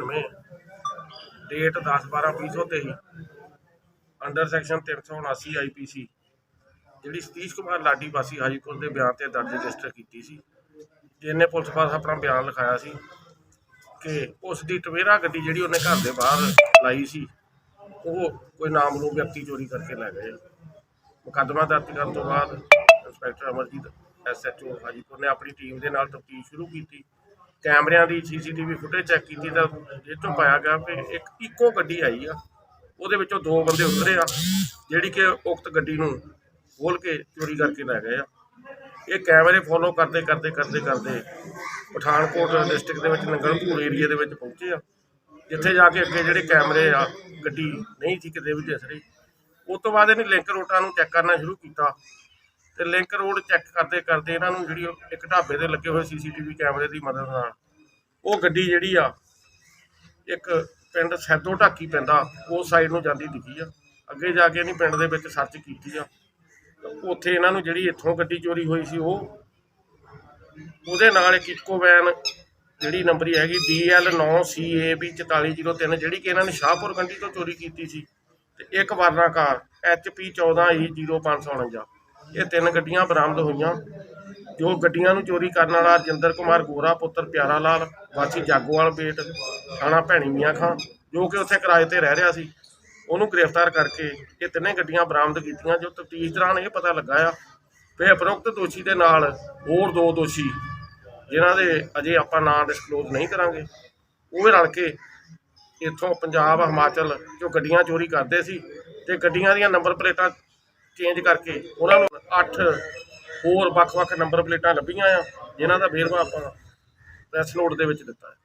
Number 99 date 10/12/2023 under section 379 IPC ਜਿਹੜੀ ਸਤੀਸ਼ ਕੁਮਾਰ ਲਾਡੀ ਵਾਸੀ ਹਾਜੀਪੁਰ ਦੇ ਬਿਆਨ ਤੇ ਦਰਜ ਰਜਿਸਟਰ ਕੀਤੀ ਸੀ। ਜਿਹਨੇ ਪੁਲਿਸ ਪਾਸ ਆਪਣਾ ਬਿਆਨ ਲਿਖਾਇਆ ਸੀ ਕਿ ਉਸ ਦੀ ਟਵੇਰਾ ਗੱਡੀ ਜਿਹੜੀ ਉਹਨੇ ਘਰ ਦੇ ਬਾਹਰ ਲਾਈ ਸੀ, ਉਹ ਕੋਈ ਨਾਮਲੂਮ ਵਿਅਕਤੀ ਚੋਰੀ ਕਰਕੇ ਲੈ ਗਏ। ਮੁਕੱਦਮਾ ਦਰਜ ਕਰਨ ਤੋਂ ਬਾਅਦ ਇੰਸਪੈਕਟਰ ਅਮਰਜੀਤ ਐਸਐਚਓ ਹਾਜੀਪੁਰ ਨੇ ਆਪਣੀ ਟੀਮ ਦੇ ਨਾਲ ਤਫਤੀਸ਼ ਸ਼ੁਰੂ ਕੀਤੀ। ਕੈਮਰਿਆਂ ਦੀ ਸੀਸੀਟੀਵੀ ਫੁਟੇਜ ਚੈੱਕ ਕੀਤੀ ਤਾਂ ਇਹ ਤੋਂ ਪਾਇਆ ਗਿਆ ਕਿ ਇੱਕ ਇੱਕੋ ਗੱਡੀ ਆਈ ਆ। ਉਹਦੇ ਵਿੱਚੋਂ ਦੋ ਬੰਦੇ ਉਤਰੇ ਆ, ਜਿਹੜੀ ਕਿ ਉਕਤ ਗੱਡੀ ਨੂੰ ਖੋਲ ਕੇ ਚੋਰੀ ਕਰਕੇ ਲੈ ਗਏ ਆ। ਇਹ ਕੈਮਰੇ ਫੋਲੋ ਕਰਦੇ ਕਰਦੇ ਕਰਦੇ ਕਰਦੇ ਪਠਾਨਕੋਟ ਡਿਸਟ੍ਰਿਕਟ ਦੇ ਵਿੱਚ ਨੰਗਲਪੂਰ ਏਰੀਆ ਦੇ ਵਿੱਚ ਪਹੁੰਚੇ ਆ। ਜਿੱਥੇ ਜਾ ਕੇ ਅੱਗੇ ਜਿਹੜੇ ਕੈਮਰੇ ਆ, ਗੱਡੀ ਨਹੀਂ ਸੀ ਕਿਤੇ ਵੀ ਦਿਸ ਰਹੀ। ਉਸ ਤੋਂ ਬਾਅਦ ਇਹਨੇ ਲਿੰਕ ਰੋਡਾਂ ਨੂੰ ਚੈੱਕ ਕਰਨਾ ਸ਼ੁਰੂ ਕੀਤਾ। ਤੇ ਲਿੰਕ ਰੋਡ ਚੈੱਕ ਕਰਦੇ ਕਰਦੇ ਇਹਨਾਂ ਨੂੰ ਜਿਹੜੀ ਉਹ ਇੱਕ ਢਾਬੇ ਤੇ ਲੱਗੇ ਹੋਏ ਸੀਸੀਟੀਵੀ ਕੈਮਰੇ ਦੀ ਮਦਦ ਨਾਲ। ਉਹ ਗੱਡੀ ਜਿਹੜੀ ਆ, ਇੱਕ ਪਿੰਡ ਸੈਦੋ ਢਾਕੀ ਪੈਂਦਾ ਉਸ ਸਾਈਡ ਨੂੰ ਜਾਂਦੀ ਦਿਖੀ ਆ। ਅੱਗੇ ਜਾ ਕੇ ਇਹਨੇ ਪਿੰਡ ਦੇ ਵਿੱਚ ਸਰਚ ਕੀਤੀ ਆ। ਉੱਥੇ ਇਹਨਾਂ ਨੂੰ ਜਿਹੜੀ ਇੱਥੋਂ ਗੱਡੀ ਚੋਰੀ ਹੋਈ ਸੀ, ਉਹ ਉਹਦੇ ਨਾਲ ਇੱਕ ਇੱਕੋ ਵੈਨ ਜਿਹੜੀ ਨੰਬਰੀ ਹੈਗੀ DL9CAB 4403 ਜਿਹੜੀ ਕਿ ਇਹਨਾਂ ਨੇ ਸ਼ਾਹਪੁਰ ਕੰਡੀ ਤੋਂ ਚੋਰੀ ਕੀਤੀ ਸੀ। ਤੇ ਇੱਕ ਵਰਨਾ ਕਾਰ HP14E0549 ਇਹ ਤਿੰਨ ਗੱਡੀਆਂ ਬਰਾਮਦ ਹੋਈਆਂ। ਜੋ ਗੱਡੀਆਂ ਨੂੰ ਚੋਰੀ ਕਰਨ ਵਾਲਾ ਰਜਿੰਦਰ ਕੁਮਾਰ ਗੋਰਾ, ਪੁੱਤਰ ਪਿਆਰਾ ਲਾਲ, ਵਾਸੀ ਜਾਗੋਵਾਲ ਬੇਟ ਥਾਣਾ ਭੈਣੀ ਮੀਆਂ ਖਾਂ, ਜੋ ਕਿ ਉੱਥੇ ਕਿਰਾਏ ਤੇ ਰਹਿ ਰਿਹਾ ਸੀ। ਉਹਨੂੰ ਗ੍ਰਿਫਤਾਰ ਕਰਕੇ ਇਹ ਤਿੰਨੇ ਗੱਡੀਆਂ ਬਰਾਮਦ ਕੀਤੀਆਂ, ਜੋ ਤਫਤੀਸ਼ ਦੌਰਾਨ ਇਹ ਪਤਾ ਲੱਗਾ ਆ ਵੀ ਉਪਰੋਕਤ ਦੋਸ਼ੀ ਦੇ ਨਾਲ ਹੋਰ ਦੋ ਦੋਸ਼ੀ, ਜਿਨ੍ਹਾਂ ਦੇ ਅਜੇ ਆਪਾਂ ਨਾਂ ਡਿਸਕਲੋਜ਼ ਨਹੀਂ ਕਰਾਂਗੇ। ਉਹ ਵੀ ਰਲ ਕੇ ਇੱਥੋਂ ਪੰਜਾਬ, ਹਿਮਾਚਲ, ਜੋ ਗੱਡੀਆਂ ਚੋਰੀ ਕਰਦੇ ਸੀ, ਤੇ ਗੱਡੀਆਂ ਦੀਆਂ ਨੰਬਰ ਪਲੇਟਾਂ ਚੇਂਜ ਕਰਕੇ ਉਹਨਾਂ ਨੂੰ 8 ਹੋਰ ਵੱਖ-ਵੱਖ ਨੰਬਰ ਪਲੇਟਾਂ ਲੱਭੀਆਂ ਆ, ਜਿਨ੍ਹਾਂ ਦਾ ਵੇਰਵਾ ਆਪਾਂ ਪ੍ਰੈਸ ਨੋਟ ਦੇ ਵਿੱਚ ਦਿੱਤਾ ਹੈ।